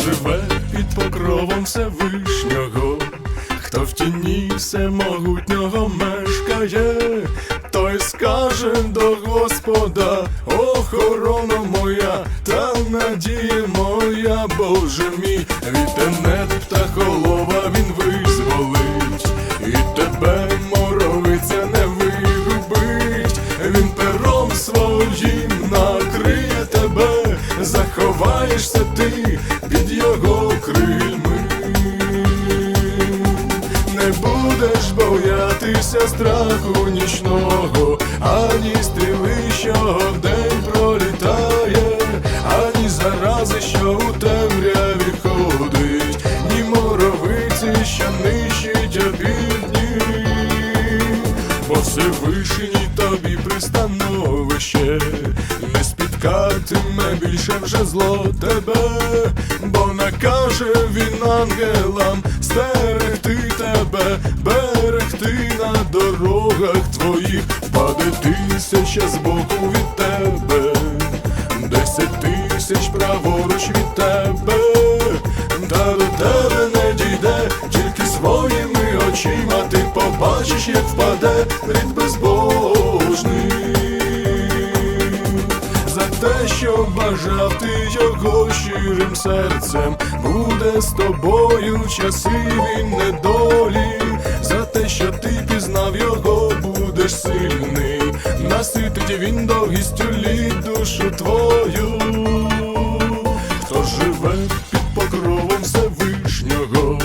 живе під покровом Всевишнього, хто в тіні всемогутнього мешкає, той скаже до Господа, охорона моя, та надія моя, Боже мій, від тенет птахолова він визволить, і тебе моровиця не вигубить, він пером своїм накриє тебе, заховаєшся ти його крильми. Не будеш боятися страху нічного, ані стріли, що вдень пролітає, ані зарази, що у темряві ходить, ні моровиці, що нищить обідні, бо Всевишній тобі пристановище, більше вже зло тебе, бо накаже він ангелам стерегти тебе, берегти на дорогах твоїх, впаде тисяча збоку від тебе, десять тисяч праворуч від тебе, та до тебе не дійде, тільки своїми очима ти побачиш, як впаде рід безбожний те, що бажав ти його щирим серцем, буде з тобою часи він недолі, за те, що ти пізнав його, будеш сильний, наситить він довгістю літ душу твою, хто живе під покровом Всевишнього,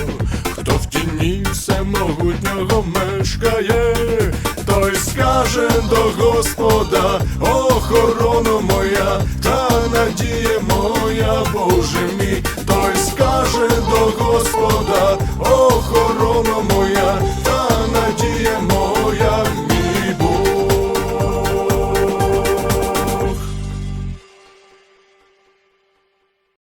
хто в тіні всемогутнього мешкає, той скаже до Господа, Боже мій, той скаже до Господа, охорона.